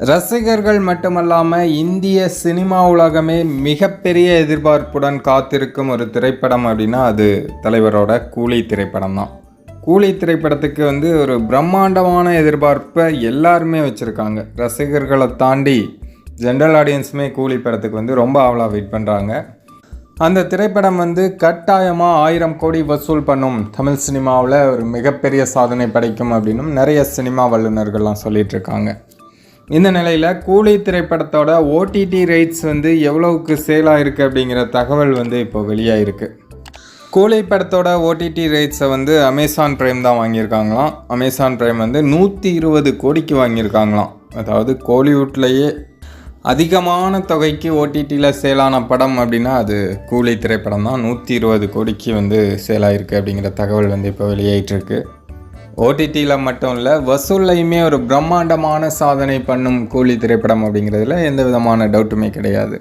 ரசிகர்கள் மட்டுமல்லாமல் இந்திய சினிமா உலகமே மிகப்பெரிய எதிர்பார்ப்புடன் காத்திருக்கும் ஒரு திரைப்படம் அப்படின்னா அது தலைவரோட கூலி திரைப்படம் தான். கூலி திரைப்படத்துக்கு வந்து ஒரு பிரம்மாண்டமான எதிர்பார்ப்பை எல்லாருமே வச்சுருக்காங்க. ரசிகர்களை தாண்டி ஜென்ரல் ஆடியன்ஸுமே கூலி படத்துக்கு வந்து ரொம்ப ஆவலாக வெயிட் பண்ணுறாங்க அந்த திரைப்படம் வந்து கட்டாயமாக ஆயிரம் கோடி வசூல் பண்ணும். தமிழ் சினிமாவில் ஒரு மிகப்பெரிய சாதனை படைக்கும் அப்படின்னும் நிறைய சினிமா வல்லுநர்கள்லாம் சொல்லிகிட்ருக்காங்க இந்த நிலையில் கூலி திரைப்படத்தோட ஓடிடி ரைட்ஸ் வந்து எவ்வளவுக்கு சேலாக இருக்குது அப்படிங்கிற தகவல் வந்து இப்போ வெளியாயிருக்கு. கூலி படத்தோட ஓடிடி ரைட்ஸை வந்து அமேசான் பிரைம் தான் வாங்கியிருக்காங்களாம். அமேசான் பிரைம் வந்து நூற்றி இருபது கோடிக்கு வாங்கியிருக்காங்களாம். அதாவது கோலிவுட்லேயே அதிகமான தொகைக்கு ஓடிடியில் சேலான படம் அப்படின்னா அது கூலி திரைப்படம் தான் நூற்றி இருபது கோடிக்கு வந்து சேலாயிருக்கு அப்படிங்கிற தகவல் வந்து இப்போ வெளியாயிட்டிருக்கு ஓடிடியில் மட்டும் இல்லை வசூல்லையுமே ஒரு பிரம்மாண்டமான சாதனை பண்ணும் கூலி திரைப்படம் அப்படிங்கிறதுல எந்த விதமான டவுட்டுமே கிடையாது.